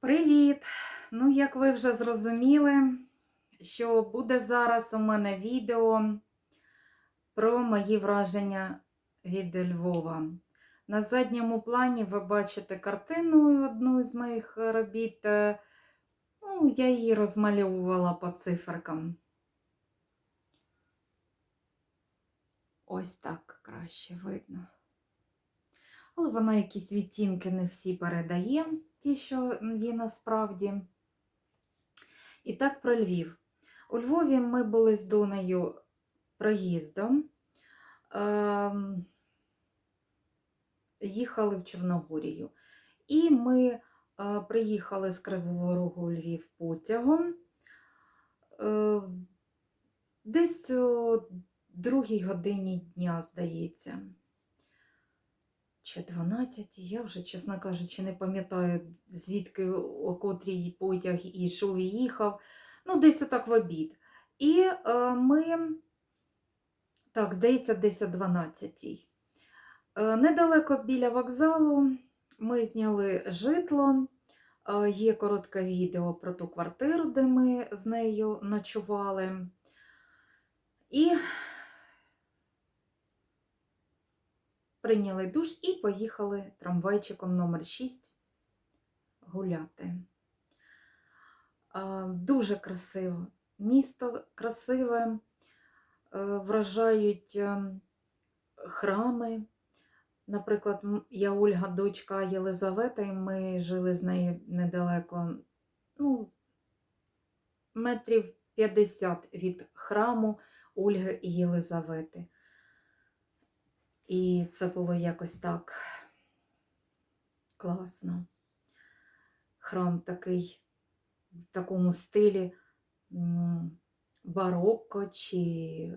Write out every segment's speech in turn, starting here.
Привіт! Ну, як ви вже зрозуміли, що буде зараз у мене відео про мої враження від Львова. На задньому плані ви бачите картину одну з моїх робіт. Ну, я її розмальовувала по циферкам. Ось так краще видно. Але вона якісь відтінки не всі передає, ті, що є насправді. І так про Львів. У Львові ми були з Донею проїздом. Ем, їхали в Чорногорію. І ми е, приїхали з Кривого Рогу у Львів потягом. Е, десь о другій годині дня, здається чи 12, я вже, чесно кажучи, не пам'ятаю, звідки о котрій потяг ішов і їхав. Ну, десь отак в обід. І е, ми, так, здається, десь о 12. Е, недалеко біля вокзалу ми зняли житло. Е, є коротке відео про ту квартиру, де ми з нею ночували. І прийняли душ і поїхали трамвайчиком номер 6 гуляти. Дуже красиво. Місто красиве, е, вражають е, храми. Наприклад, я Ольга, дочка Єлизавета, і ми жили з нею недалеко, ну, метрів 50 від храму Ольги і Єлизавети. І це було якось так класно. Храм такий в такому стилі барокко чи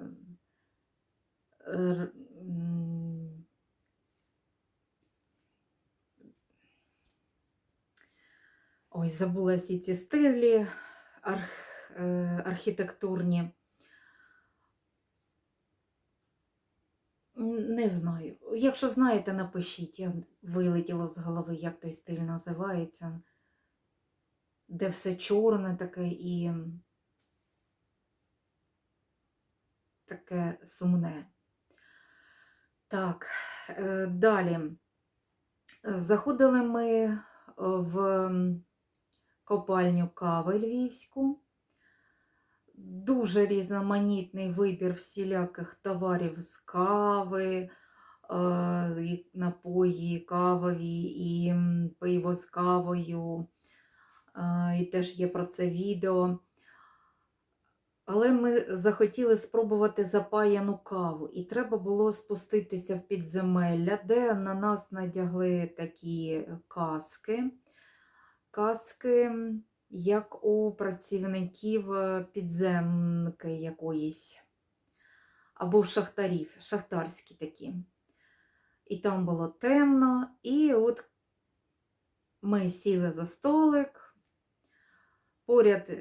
Ой, забула всі ці стилі арх, е, архітектурні. Не знаю. Якщо знаєте, напишіть. Я вилетіло з голови, як той стиль називається, де все чорне таке і таке сумне. Так, е, далі. Заходили ми в копальню кави львівську. Дуже різноманітний вибір всіляких товарів з кави, е, напої кавові, і пиво з кавою. е, І теж є про це відео. Але ми захотіли спробувати запаяну каву, і треба було спуститися в підземелля, де на нас надягли такі каски. Каски, як у працівників е, підземки якоїсь, або в шахтарів, шахтарські такі. І там було темно, і от ми сіли за столик, поряд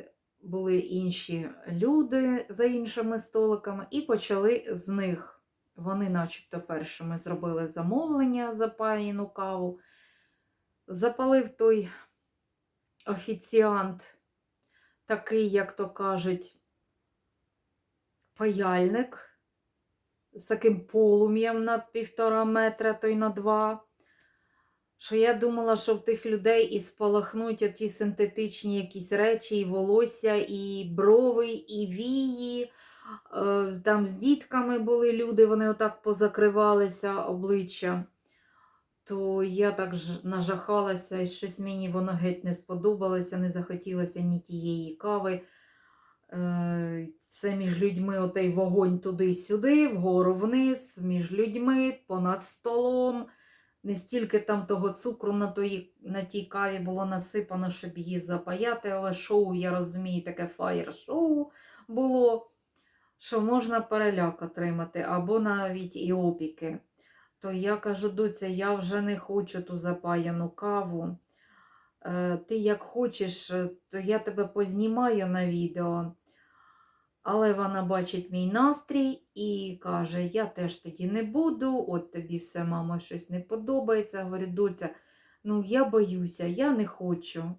були інші люди за іншими столиками, і почали з них. Вони, начебто, першими зробили замовлення за паяну каву. Запалив той офіціант, такий, як то кажуть, паяльник з таким полум'ям на півтора метра, то й на два. Що я думала, що в тих людей і спалахнуть оті синтетичні якісь речі, і волосся, і брови, і вії. Е, Там з дітками були люди, вони отак позакривалися обличчя. То я так ж нажахалася, і щось мені воно геть не сподобалося, не захотілося ні тієї кави. Е, Це між людьми отей вогонь туди-сюди, вгору вниз, між людьми, понад столом. Не стільки там того цукру на, тої, на тій каві було насипано, щоб її запаяти, але шоу, я розумію, таке фаєр-шоу було, що можна переляк отримати, або навіть і опіки. То я кажу, доця, я вже не хочу ту запаяну каву. Е, Ти як хочеш, е, то я тебе познімаю на відео. Але вона бачить мій настрій і каже: Я теж тоді не буду, от тобі все, мама, щось не подобається. Говорю, доця, ну я боюся, я не хочу.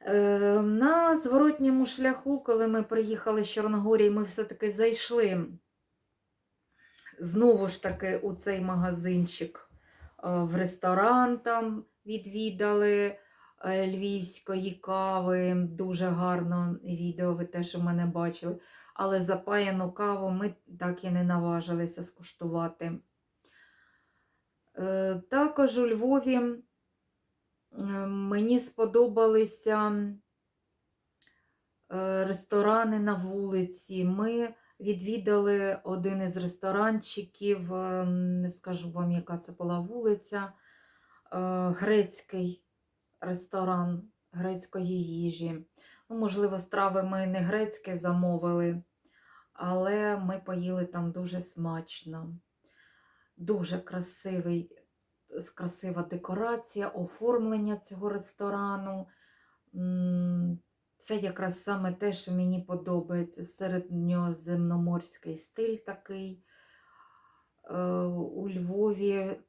Е, На зворотньому шляху, коли ми приїхали з Чорногорії, ми все-таки зайшли знову ж таки у цей магазинчик е, в ресторан там відвідали е, львівської кави. Дуже гарно відео, ви теж у мене бачили. Але запаяну каву ми так і не наважилися скуштувати. Е, Також у Львові мені сподобалися ресторани на вулиці. Ми відвідали один із ресторанчиків, е, не скажу вам, яка це була вулиця, е, грецький ресторан грецької їжі. Ну, можливо, страви ми не грецьке замовили, але ми поїли там дуже смачно. Дуже красивий, красива декорація, оформлення цього ресторану. Це якраз саме те, що мені подобається. Середньоземноморський стиль такий. Е, У Львові,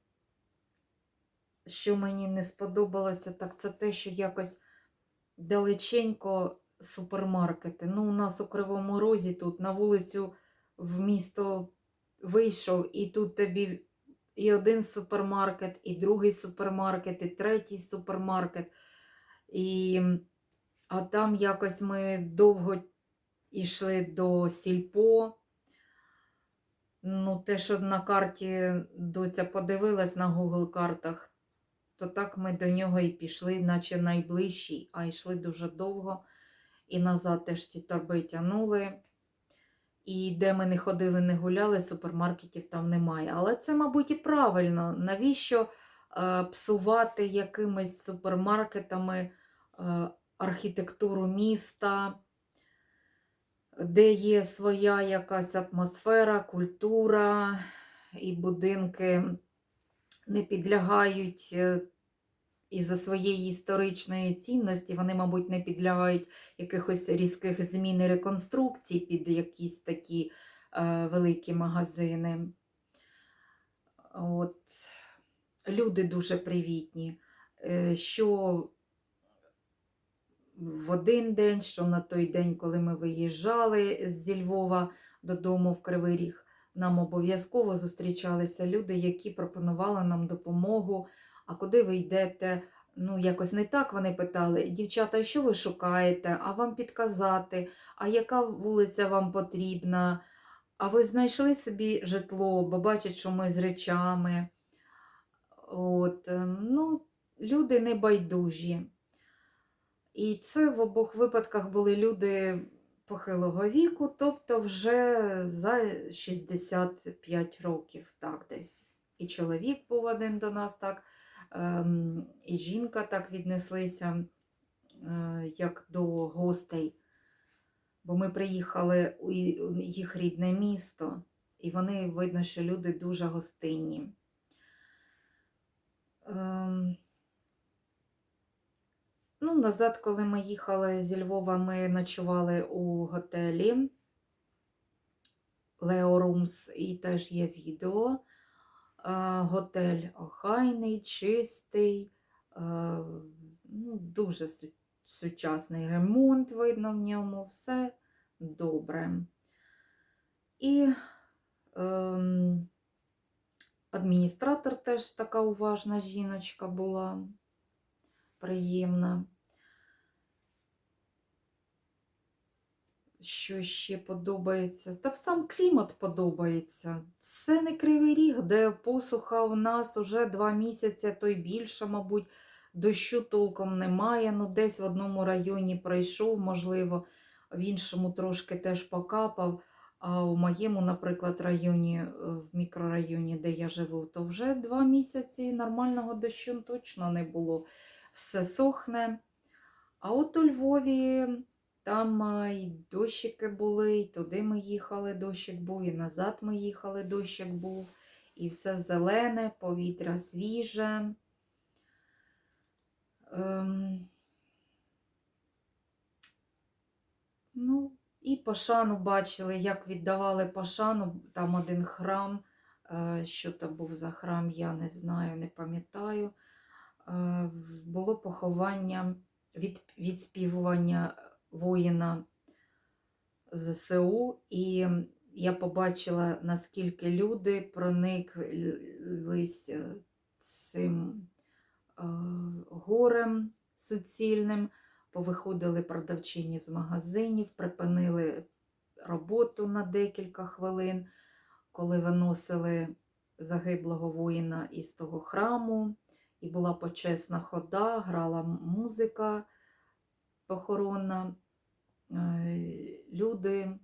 що мені не сподобалося, так це те, що якось далеченько супермаркети. Ну, у нас у Кривому Розі тут на вулицю в місто вийшов, і тут тобі і один супермаркет, і другий супермаркет, і третій супермаркет. І, а там якось ми довго йшли до сільпо. Ну, те, що на карті доця подивилась на Google картах, то так ми до нього і пішли, наче найближчий, а йшли дуже довго. І назад теж ті торби тягнули. І де ми не ходили, не гуляли, супермаркетів там немає. Але це, мабуть, і правильно. Навіщо е, псувати якимись супермаркетами е, архітектуру міста, де є своя якась атмосфера, культура, і будинки не підлягають е, із-за своєї історичної цінності, вони, мабуть, не підлягають якихось різких змін і реконструкцій під якісь такі е, великі магазини. От. Люди дуже привітні. Е, що в один день, що на той день, коли ми виїжджали зі Львова додому в Кривий Ріг, нам обов'язково зустрічалися люди, які пропонували нам допомогу. А куди ви йдете? Ну, якось не так вони питали. Дівчата, що ви шукаєте? А вам підказати, а яка вулиця вам потрібна? А ви знайшли собі житло, бо бачать, що ми з речами. От, е, ну, люди не байдужі. І це в обох випадках були люди похилого віку, тобто вже за 65 років, так десь. І чоловік був один до нас так, ем, і жінка так віднеслися, е, як до гостей. Бо ми приїхали у їх рідне місто, і вони, видно, що люди дуже гостинні. Ну, назад, коли ми їхали зі Львова, ми ночували у готелі Leo Rooms, і теж є відео. Готель охайний, чистий, ну, дуже су- сучасний ремонт видно в ньому, все добре. І ем, адміністратор теж така уважна жіночка була, приємна. Що ще подобається? Та сам клімат подобається. Це не кривий ріг, де посуха у нас уже два місяці, то й більше, мабуть, дощу толком немає. Ну, десь в одному районі пройшов, можливо, в іншому трошки теж покапав. А у моєму, наприклад, районі, е, в мікрорайоні, де я живу, то вже два місяці нормального дощу точно не було. Все сохне. А от у Львові. Там і дощики були, і туди ми їхали, дощик був, і назад ми їхали, дощик був, і все зелене, повітря свіже. Ем... Ну, і Пашану бачили, як віддавали Пашану, там один храм, е, що то був за храм, я не знаю, не пам'ятаю. Е, Було поховання від, відспівування воїна ЗСУ, і я побачила, наскільки люди прониклись е, цим е, горем суцільним, повиходили продавчині з магазинів, припинили роботу на декілька хвилин, коли виносили загиблого воїна із того храму, і була почесна хода, грала музика похоронна. Е, Люди,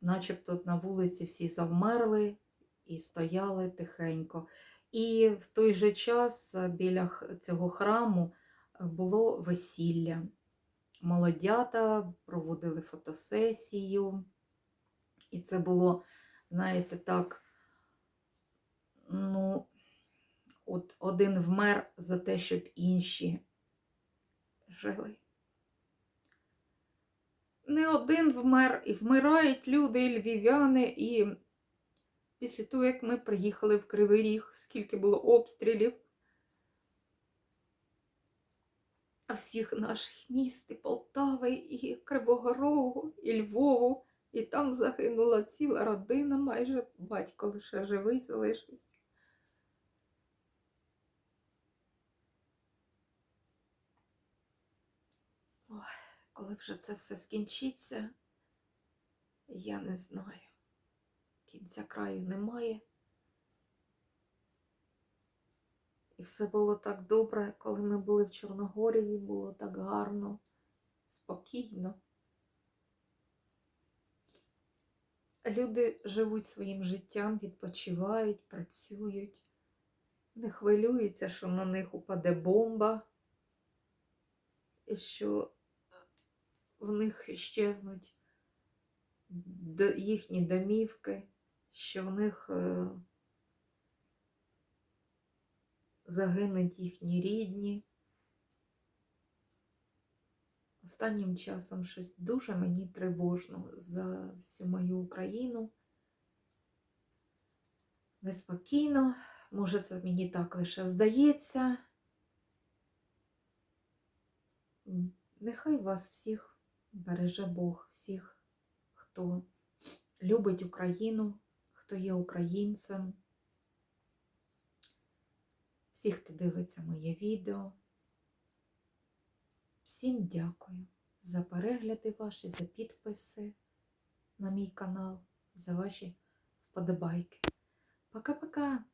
начебто на вулиці всі завмерли і стояли тихенько. І в той же час е, біля цього храму е, було весілля. Молодята проводили фотосесію. І це було, знаєте, так, ну, от один вмер за те, щоб інші жили. Не один вмер, і вмирають люди, і львів'яни, і після того, як ми приїхали в Кривий Ріг, скільки було обстрілів, а всіх наших міст, і Полтави, і Кривого Рогу, і Львову, і там загинула ціла родина, майже батько лише живий залишився. Ой, коли вже це все скінчиться, я не знаю. Кінця краю немає. І все було так добре, коли ми були в Чорногорії, було так гарно, спокійно. Люди живуть своїм життям, відпочивають, працюють, не хвилюються, що на них упаде бомба, і що в них щезнуть їхні домівки, що в них е, загинуть їхні рідні. Останнім часом щось дуже мені тривожно за всю мою Україну. Неспокійно, може, це мені так лише здається. Нехай вас всіх береже Бог, всіх, хто любить Україну, хто є українцем, всіх, хто дивиться моє відео. Всім дякую за перегляди ваші, за підписи на мій канал, за ваші вподобайки. Пока-пока!